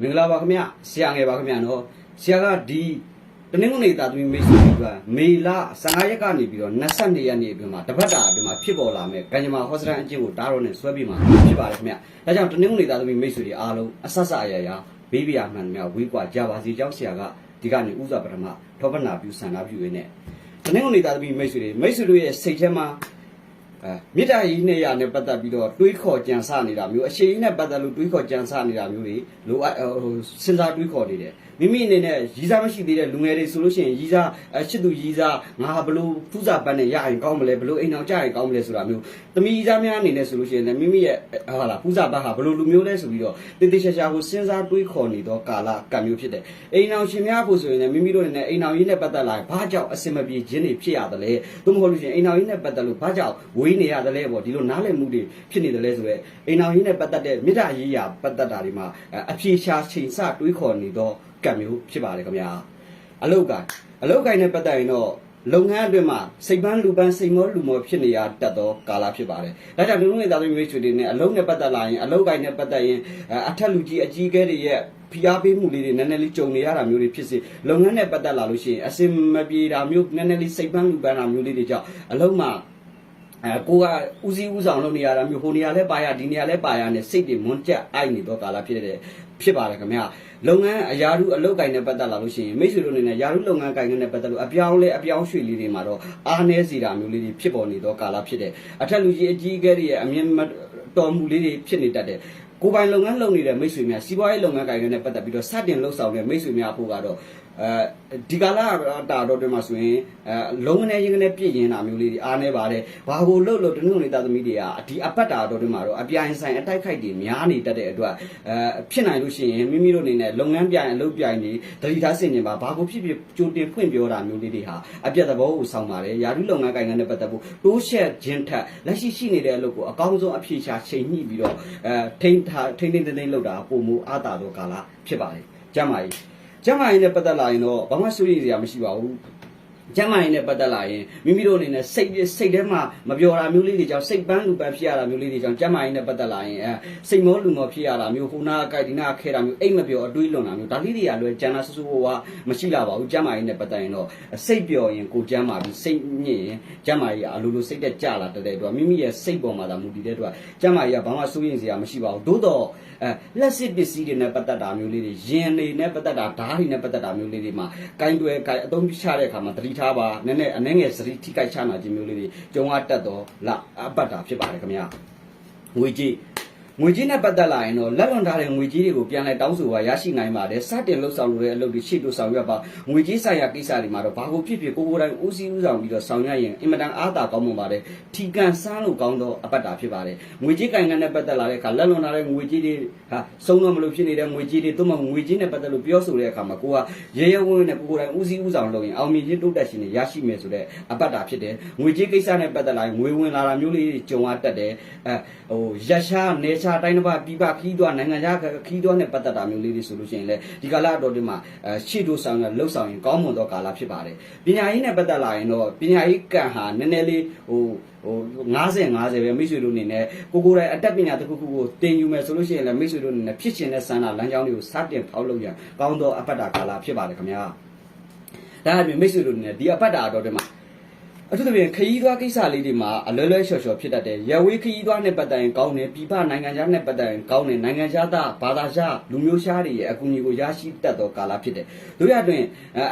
မင်္ဂလာပါခင်ဗျဆရာငယ်ပါခင်ဗျနော်ဆရာကဒီတနင်္ဂနွေသားသမီးမိတ်ဆွေတွေကမေလ15ရက်ကနေပြီးတော့22ရက်နေ့အတွင်းမှာတပတ်တာအတွင်းမှာဖြစ်ပေါ်လာမဲ့ကံကြမ္မာဟောစတန်အကျင့်ကိုတားတော့နဲ့ဆွဲပြီးမှဖြစ်ပါတယ်ခင်ဗျဒါကြောင့်တနင်္ဂနွေသားသမီးမိတ်ဆွေတွေအားလုံးအဆက်ဆက်အရာရာဘေးပြာမှန်များဝေးကွာကြပါစီကြောင်းဆရာကဒီကနေ့ဥစွာပထမထောပနာပြုဆန္ဒပြုရင်းနဲ့တနင်္ဂနွေသားသမီးမိတ်ဆွေတွေမိတ်ဆွေတို့ရဲ့စိတ်ထဲမှာအဲ မေတ္တာကြီးနဲ့ရနဲ့ပတ်သက်ပြီးတော့တွေးခေါ်ကြံစနေတာမျိုးအရှိန်နဲ့ပတ်သက်လို့တွေးခေါ်ကြံစနေတာမျိုးတွေလိုအပ်ဟိုစဉ်းစားတွေးခေါ်နေတယ်မိမိအနေနဲ့ရီးစားမရှိသေးတဲ့လူငယ်တွေဆိုလို့ရှိရင်ရီးစားအချစ်သူရီးစားငါဘလို့ဖူးစာပန်းနဲ့ရရင်ကောင်းမလဲဘလို့အိမ်အောင်ကြရင်ကောင်းမလဲဆိုတာမျိုးသမီးရီးစားများအနေနဲ့ဆိုလို့ရှိရင်လည်းမိမိရဲ့ဟာလာဖူးစာပန်းဟာဘလို့လူမျိုးလဲဆိုပြီးတော့တေးသေးချာချာကိုစဉ်းစားတွေးခေါ်နေတော့ကာလကံမျိုးဖြစ်တယ်အိမ်အောင်ရှင်များဖို့ဆိုရင်လည်းမိမိတို့အနေနဲ့အိမ်အောင်ကြီးနဲ့ပတ်သက်လာရင်ဘာကြောင့်အစင်မပြေခြင်းတွေဖြစ်ရတယ်လဲသို့မဟုတ်လို့ရှိရင်အိမ်အောင်ကြီးနဲ့ပတ်သက်လို့ဘာကြောင့်ဝေးနေရတယ်လဲပေါ့ဒီလိုနားလည်မှုတွေဖြစ်နေတယ်လဲဆိုတော့အိမ်အောင်ကြီးနဲ့ပတ်သက်တဲ့မေတ္တာရေးရာပတ်သက်တာတွေမှာအပြေရှားချိန်ဆတွေးခေါ်နေတော့ကံမျိုးဖြစ်ပါတယ်ခင်ဗျာအလုတ်ကအလုတ်ကိုင်းနဲ့ပတ်သက်ရင်တော့လုပ်ငန်းအတွင်းမှာစိတ်ပန်းလူပန်းစိတ်မောလူမောဖြစ်နေရတတ်သောကာလဖြစ်ပါတယ်။ဒါကြောင့်လူလုံးရဲ့သားသမီးမိတ်ဆွေတွေနဲ့အလုံးနဲ့ပတ်သက်လာရင်အလုတ်ကိုင်းနဲ့ပတ်သက်ရင်အထက်လူကြီးအကြီးအကဲတွေရဲ့ဖိအားပေးမှုလေးတွေနည်းနည်းလေးကြုံနေရတာမျိုးတွေဖြစ်စေလုပ်ငန်းနဲ့ပတ်သက်လာလို့ရှိရင်အစင်မပြေတာမျိုးနည်းနည်းလေးစိတ်ပန်းလူပန်းတာမျိုးလေးတွေကြောင့်အလုံးမှာ အဲကိုကဦးစီးဦးဆောင်လုပ်နေရတာမျိုးဟိုနေရာလဲပါရဒီနေရာလဲပါရနဲ့စိတ်တွေမွန်းကြက်အိုက်နေတော့ကာလဖြစ်တဲ့ဖြစ်ပါတယ်ခင်ဗျာလုပ်ငန်းအရာထူးအလုပ်ကိုင်နဲ့ပတ်သက်လာလို့ရှိရင်မိတ်ဆွေတို့အနေနဲ့ယာရုလုပ်ငန်းကိုင်နဲ့ပတ်သက်လို့အပြောင်းလဲအပြောင်းရွှေ့လေးတွေမှာတော့အားနည်းစီတာမျိုးလေးတွေဖြစ်ပေါ်နေတော့ကာလဖြစ်တဲ့အထက်လူကြီးအကြီးအကဲတွေရဲ့အမြင်တော်မူလေးတွေဖြစ်နေတတ်တယ်ကိုယ်ပိုင်လုပ်ငန်းလုပ်နေတဲ့မိတ်ဆွေများစီးပွားရေးလုပ်ငန်းကိုင်နဲ့ပတ်သက်ပြီးတော့စတင်လှုပ်ဆောင်တဲ့မိတ်ဆွေများဖို့ကတော့ အဲဒီကာလတာတော့တွင်မှာဆိုရင်အဲလုံးငနေရင်ငနေပြည့်ရင်တာမျိုးလေးတွေအားနေပါတယ်ဘာကိုလှုပ်လို့တနုံနေသားသမီးတွေကဒီအပတ်တာတော့တွင်မှာတော့အပြိုင်ဆိုင်အတိုက်ခိုက်တွေများနေတတ်တဲ့အတွက်အဲဖြစ်နိုင်လို့ရှိရင်မိမိတို့အနေနဲ့လုပ်ငန်းပြိုင်အလုပ်ပြိုင်တွေဒလီထားစင်နေပါဘာကိုဖြစ်ဖြစ်ကြိုတင်ဖွင့်ပြောတာမျိုးလေးတွေဟာအပြတ်သဘောကိုဆောင်ပါတယ်ယာရုလုပ်ငန်းကိုင်နဲ့ပတ်သက်ဖို့တိုးရှက်ခြင်းထက်လက်ရှိရှိနေတဲ့အလုပ်ကိုအကောင်းဆုံးအဖြေရှာချိန်ညှိပြီးတော့အဲထိန်းထားထိန်းထိန်းသိမ်းသိမ်းလုပ်တာပုံမူအားတာတော့ကာလဖြစ်ပါတယ်ကြမ်းပါကြီး ကျမ်းမာရေးနဲ့ပတ်သက်လာရင်တော့ဘာမှစိုးရိမ်စရာမရှိပါဘူး ကျမ်းမာရေးနဲ့ပတ်သက်လာရင်မိမိတို့အနေနဲ့စိတ်စိတ်ထဲမှာမပြောတာမျိုးလေးတွေကြောင့်စိတ်ပန်းလူပန်းဖြစ်ရတာမျိုးလေးတွေကြောင့်ကျမ်းမာရေးနဲ့ပတ်သက်လာရင်အဲစိတ်မောလူမောဖြစ်ရတာမျိုးဟိုနာအကြိုက်ဒီနာခဲတာမျိုးအိတ်မပြောအတွေးလွန်တာမျိုးဒါလေးတွေကလွယ်ကျန်တာဆူဆူဟိုကမရှိလာပါဘူးကျမ်းမာရေးနဲ့ပတ်သက်ရင်တော့စိတ်ပျော်ရင်ကိုကျမ်းမာပြီးစိတ်ညစ်ရင်ကျမ်းမာရေးကအလိုလိုစိတ်တက်ကြလာတဲ့တဲ့အတွက်မိမိရဲ့စိတ်ပေါ်မှာသာမူတည်တဲ့အတွက်ကျမ်းမာရေးကဘာမှစိုးရိမ်စရာမရှိပါဘူးသို့တော့အဲလက်စစ်ပစ္စည်းတွေနဲ့ပတ်သက်တာမျိုးလေးတွေရင်တွေနဲ့ပတ်သက်တာဓာတ်တွေနဲ့ပတ်သက်တာမျိုးလေးတွေမှာကိုင်းတွဲကိုင်းအသုံးချတဲ့အခါမှာတတိထားပါနည်းနည်းအနှဲငယ်စရိထိကိုက်ချနာခြင်းမျိုးလေးတွေကြုံရတတ်တော့လအပတ်တာဖြစ်ပါတယ်ခင်ဗျာငွေကြီး ငွေကြေးနဲ့ပတ်သက်လာရင်တော့လက်လွန်ထားတဲ့ငွေကြေးတွေကိုပြန်လဲတောင်းဆိုပါရရှိနိုင်ပါတယ်စတင်လှုပ်ဆောင်လို့တဲ့အလုပ်တွေရှေ့တို့ဆောင်ရွက်ပါငွေကြေးဆိုင်ရာကိစ္စတွေမှာတော့ဘာကိုဖြစ်ဖြစ်ကိုကိုယ်တိုင်ဦးစီးဦးဆောင်ပြီးတော့ဆောင်ရွက်ရင်အင်မတန်အားသာကောင်းမွန်ပါတယ်ထီကန်စမ်းလို့ကောင်းတော့အပတ်တာဖြစ်ပါတယ်ငွေကြေးကင်ငံနဲ့ပတ်သက်လာတဲ့အခါလက်လွန်ထားတဲ့ငွေကြေးတွေဟာစုံတော့မလို့ဖြစ်နေတဲ့ငွေကြေးတွေသို့မဟုတ်ငွေကြေးနဲ့ပတ်သက်လို့ပြောဆိုတဲ့အခါမှာကိုကရဲရဲဝံ့ဝံ့နဲ့ကိုကိုယ်တိုင်ဦးစီးဦးဆောင်လုပ်ရင်အောင်မြင်ခြင်းတိုးတက်ခြင်းတွေရရှိမယ်ဆိုတဲ့အပတ်တာဖြစ်တယ်ငွေကြေးကိစ္စနဲ့ပတ်သက်လာရင်ငွေဝင်လာတာမျိုးလေးကြုံရတတ်တယ်အဲဟိုရရှားနေချာတိုင်းတစ်ပါးပြပခီးသွားနိုင်ငံခြားခီးသွားနဲ့ပတ်သက်တာမျိုးလေးတွေဆိုလို့ရှိရင်လေဒီကာလအတော်ဒီမှာအဲရှေ့တို့ဆောင်ရလှုပ်ဆောင်ရင်ကောင်းမွန်သောကာလဖြစ်ပါတယ်ပညာရေးနဲ့ပတ်သက်လာရင်တော့ပညာရေးကံဟာနည်းနည်းလေးဟိုဟို90 50ပဲမိတ်ဆွေတို့အနေနဲ့ကိုကိုယ်တိုင်အတက်ပညာတစ်ခုခုကိုတင်ယူမယ်ဆိုလို့ရှိရင်လည်းမိတ်ဆွေတို့အနေနဲ့ဖြစ်ရှင်တဲ့စန္ဒလမ်းကြောင်းတွေကိုစတင်ဖောက်လုပ်ရန်ကောင်းသောအပတ်တာကာလဖြစ်ပါတယ်ခင်ဗျာဒါအပြင်မိတ်ဆွေတို့အနေနဲ့ဒီအပတ်တာအတော်ဒီမှာ အထူးသဖြင့်ခရီးသွားကိစ္စလေးတွေမှာအလွယ်လွယ်လျှော်လျှော်ဖြစ်တတ်တယ်။ရဝေးခရီးသွားနဲ့ပတ်သက်ရင်ကောင်းတယ်။ပြည်ပနိုင်ငံခြားနဲ့ပတ်သက်ရင်ကောင်းတယ်။နိုင်ငံခြားသားဘာသာခြားလူမျိုးခြားတွေရဲ့အကူအညီကိုရရှိတတ်သောကာလဖြစ်တယ်။တို့ရအတွင်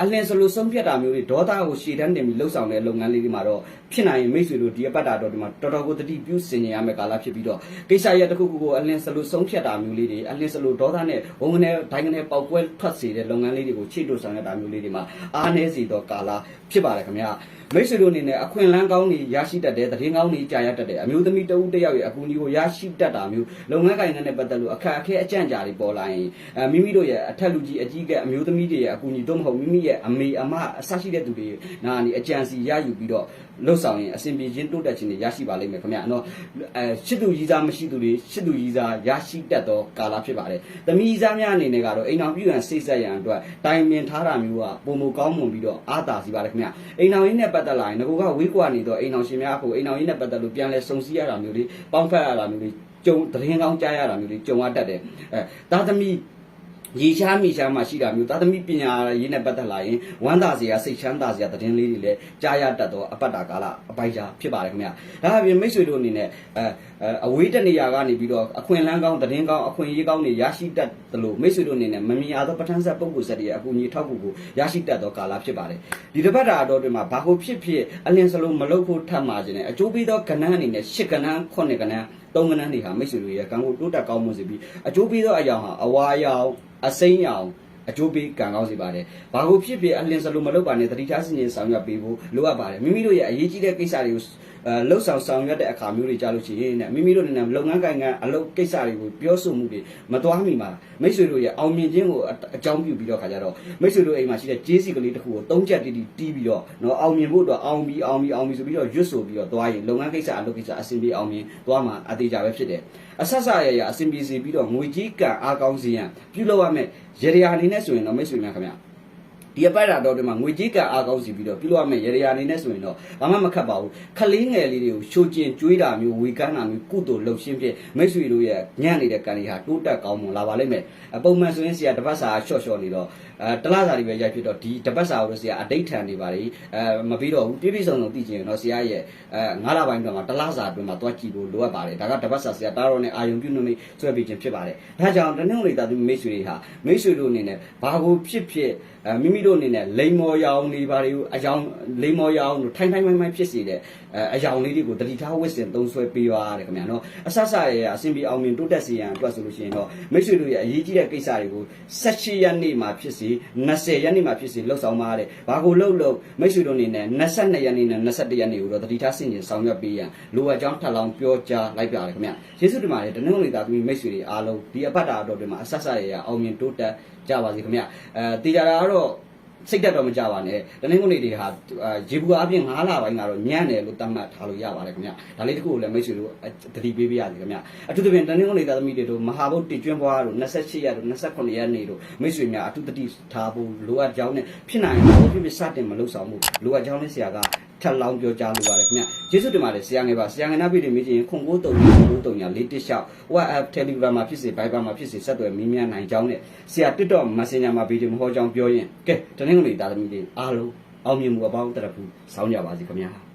အလင်းစလိုဆုံးဖြတ်တာမျိုးတွေဒေါသကိုရှေ့တန်းတင်ပြီးလှုပ်ဆောင်တဲ့လုပ်ငန်းလေးတွေမှာတော့ဖြစ်နိုင်ရင်မိတ်ဆွေတို့ဒီအပတ်တာတော့ဒီမှာတော်တော်ကိုတတိပြုစင်ကြရမယ့်ကာလဖြစ်ပြီးတော့ကိစ္စရတစ်ခုခုကိုအလင်းစလိုဆုံးဖြတ်တာမျိုးလေးတွေအလင်းစလိုဒေါသနဲ့ဝငနဲ့ဒိုင်းကနေပေါက်ကွဲထွက်စေတဲ့လုပ်ငန်းလေးတွေကိုချိတ်တို့ဆောင်ရတာမျိုးလေးတွေမှာအားနည်းစေသောကာလဖြစ်ပါတယ်ခင်ဗျာ။မိတ်ဆွေတို့အနေနဲ့အခွင့်အလမ်းကောင်းတွေရရှိတတ်တယ်သတင်းကောင်းတွေကြာရတတ်တယ်အမျိုးသမီးတဦးတစ်ယောက်ရဲ့အကူအညီကိုရရှိတတ်တာမျိုးလုပ်ငန်းကိုင်နဲ့ပတ်သက်လို့အခက်အခဲအကြံကြာတွေပေါ်လာရင်အဲမိမိတို့ရဲ့အထက်လူကြီးအကြီးကအမျိုးသမီးတွေရဲ့အကူအညီတို့မဟုတ်မိမိရဲ့အမေအမအဆရှိတဲ့သူတွေနာနေအကြံစီရယူပြီးတော့လှုပ်ဆောင်ရင်အစဉ်ပြေချင်းတိုးတက်ခြင်းတွေရရှိပါလိမ့်မယ်ခင်ဗျာနော်အဲရှစ်သူကြီးစားမရှိသူတွေရှစ်သူကြီးစားရရှိတတ်သောကာလဖြစ်ပါတယ်သမီးစားများအနေနဲ့ကတော့အိမ်အောင်ပြုရန်စိတ်ဆက်ရန်အတွက်တိုင်ပင်ထားတာမျိုးကပုံမကောင်းမွန်ပြီးတော့အားသာစီပါလေခင်ဗျာအိမ်အောင်ရင်းနဲ့ပတ်သက်လာရင်ငကိုကဝေးကွာနေတော့အိမ်အောင်ရှင်များအခုအိမ်အောင်ရင်းနဲ့ပတ်သက်လို့ပြန်လဲစုံစည်းရတာမျိုးတွေပေါင်းဖက်ရတာမျိုးတွေကြုံသတင်းကောင်းကြားရတာမျိုးတွေကြုံရတတ်တယ်အဲသားသမီး ရေချားမိချားမှရှိတာမျိုးသာသမီပညာရေးနဲ့ပတ်သက်လာရင်ဝမ်းသာစရာစိတ်ချမ်းသာစရာသတင်းလေးတွေလည်းကြားရတတ်တော့အပတ်တာကာလအပိုင်ချာဖြစ်ပါတယ်ခင်ဗျာဒါအပြင်မိတ်ဆွေတို့အနေနဲ့အဲအဲအဝေးတနေရာကနေပြီးတော့အခွင့်အလန်းကောင်းသတင်းကောင်းအခွင့်အရေးကောင်းတွေရရှိတတ်တယ်လို့မိတ်ဆွေတို့အနေနဲ့မမြင်ရသောပဋ္ဌာန်းဆက်ပုဂ္ဂိုလ်ဆက်တွေရဲ့အကူအညီထောက်ကူကိုရရှိတတ်သောကာလဖြစ်ပါတယ်ဒီတစ်ပတ်တာအတော်တွင်မှာဘာကိုဖြစ်ဖြစ်အလင်းစလုံးမလုပ်ဖို့ထပ်မှာခြင်းနဲ့အကျိုးပေးသောကဏ္ဍအနေနဲ့ရှစ်ကဏ္ဍခုနှစ်ကဏ္ဍ သုံးကဏ္ဍတွေဟာမိတ်ဆွေတို့ရဲ့ကံကိုတိုးတက်ကောင်းမှုစေပြီးအကျိုးပေးသောအရာဟာအဝါရောင်အစိမ်းရောင်အကျိုးပေးကံကောင်းစေပါတယ်။ဘာကိုဖြစ်ဖြစ်အလင်းစလုံးမလုပ်ပါနဲ့တတိထားစင်ရင်ဆောင်ရွက်ပေးဖို့လိုအပ်ပါတယ်။မိမိတို့ရဲ့အရေးကြီးတဲ့ကိစ္စတွေကို အဲလှုပ်ဆောင်ဆောင်ရွက်တဲ့အခါမျိုးတွေကြားလို့ရှိရင်နဲ့မိမိတို့နဲ့လုပ်ငန်းကိုင်ကအလုပ်ကိစ္စတွေကိုပြောဆိုမှုတွေမသွားမိမှာမိတ်ဆွေတို့ရဲ့အောင်မြင်ခြင်းကိုအကြောင်းပြုပြီးတော့ခါကြတော့မိတ်ဆွေတို့အိမ်မှာရှိတဲ့ဂျေးစီကလေးတစ်ခုကိုသုံးချက်တိတိတီးပြီးတော့နော်အောင်မြင်ဖို့အတွက်အောင်ပြီးအောင်ပြီးအောင်ပြီးဆိုပြီးတော့ရွတ်ဆိုပြီးတော့သွားရင်လုပ်ငန်းကိစ္စအလုပ်ကိစ္စအဆင်ပြေအောင်မြင်သွားမှာအသေးကြပဲဖြစ်တယ်အဆက်ဆက်ရရအဆင်ပြေစေပြီးတော့ငွေကြီးကံအားကောင်းစေရန်ပြုလုပ်ရမယ်ရေရာအနေနဲ့ဆိုရင်တော့မိတ်ဆွေများခင်ဗျာ ဒီအပိုက်တာတော့ဒီမှာငွေကြီးကအားကောင်းစီပြီးတော့ပြုလုပ်ရမယ့်ရေရာအနေနဲ့ဆိုရင်တော့ဘာမှမခက်ပါဘူးခလေးငယ်လေးတွေကိုရှိုးကျင်ကျွေးတာမျိုးဝေကန်းတာမျိုးကုသိုလ်လှုပ်ရှင်းဖြင့်မိတ်ဆွေတို့ရဲ့ညံ့နေတဲ့ကံတွေဟာတိုးတက်ကောင်းမွန်လာပါလိမ့်မယ်အပုံမှန်ဆိုရင်ဆရာတစ်ပတ်စာရှော့ရှော့နေတော့အဲတလားစာတွေပဲရိုက်ဖြစ်တော့ဒီတစ်ပတ်စာကိုတော့ဆရာအတိတ်ထန်နေပါလေအဲမပြီးတော့ဘူးပြည့်ပြည့်စုံစုံသိချင်ရင်တော့ဆရာရဲ့အဲငါးလပိုင်းတော့မှာတလားစာအတွင်းမှာတွားကြည့်ဖို့လိုအပ်ပါတယ်ဒါကတစ်ပတ်စာဆရာတားတော့နဲ့အာယုံပြုနှမိတ်ဆွဲပေးခြင်းဖြစ်ပါတယ်ဒါကြောင့်တနင်္ဂနွေသားသူမိတ်ဆွေတွေဟာမိတ်ဆွေတို့အနေနဲ့ဘာကိုဖြစ်ဖြစ်အဲမိမိတို့အနေနဲ့လိမ်မော်ရောင်နေပါလေအယောင်လိမ်မော်ရောင်တို့ထိုင်ထိုင်မိုင်းမိုင်းဖြစ်စေတဲ့အဲအယောင်လေးတွေကိုတတိထားဝစ်စင်သုံးဆွဲပေးပါရတယ်ခင်ဗျာနော်အဆဆရဲ့အစဉ်ပြေအောင်မြင်တိုးတက်စေရန်အတွက်ဆိုလို့ရှိရင်တော့မိတ်ဆွေတို့ရဲ့အရေးကြီးတဲ့ကိစ္စတွေကို18ရက်နေ့မှာဖြစ်စေ20ရက်နေ့မှာဖြစ်စေလှုပ်ဆောင်ပါရတယ်ဘာကိုလှုပ်လှုပ်မိတ်ဆွေတို့အနေနဲ့22ရက်နေ့နဲ့21ရက်နေ့ကိုတော့တတိထားဆင်ကျင်ဆောင်ရွက်ပေးရန်လိုအပ်ကြောင်းထပ်လောင်းပြောကြားလိုက်ပါရခင်ဗျာယေရှုတင်ပါတယ်တနင်္ဂနွေသားသမီးမိတ်ဆွေတွေအားလုံးဒီအပတ်တာတော်တွေမှာအဆဆရဲ့အောင်မြင်တိုးတက်ကြပါစေခင်ဗျာအဲတေချာတာကတော့ စိတ်တက်တော့မကြပါနဲ့တနင်္ဂနွေတွေဟာအာရေဘူးအပြင်9လပိုင်းကတော့ညံ့တယ်လို့သတ်မှတ်ထားလို့ရပါတယ်ခင်ဗျဒါလေးတစ်ခုကိုလည်းမိတ်ဆွေတို့တတိပေးပေးရစီခင်ဗျအထူးသဖြင့်တနင်္ဂနွေသားသမီးတွေတို့မဟာဘုတ်တည်ကျွန်းပွားတို့28ရက်တို့28ရက်နေ့တို့မိတ်ဆွေများအထူးတတိထားဖို့လိုအပ်ကြောင်းနဲ့ဖြစ်နိုင်ရင်ဖြစ်ဖြစ်စတင်မလုပ်ဆောင်မှုလိုအပ်ကြောင်းလေးဆရာက ထပ်လောင်းပြောကြားလိုပါတယ်ခင်ဗျကျေးဇူးတင်ပါတယ်ဆရာငယ်ပါဆရာငယ်နာပြည်တွေမိချင်းခွန်ကိုတုံကြီးခွန်ကိုတုံညာလေးတစ်လျှောက် WhatsApp Telegram မှာဖြစ်စေ Viber မှာဖြစ်စေဆက်သွယ်မင်းများနိုင်ကြောင်းနဲ့ဆရာ TikTok Messenger မှာဗီဒီယိုမဟောကြောင်းပြောရင်ကဲတနင်္ဂနွေသားသမီးတွေအားလုံးအောင်မြင်မှုအပေါင်းတရဖူစောင်းကြပါစီခင်ဗျာ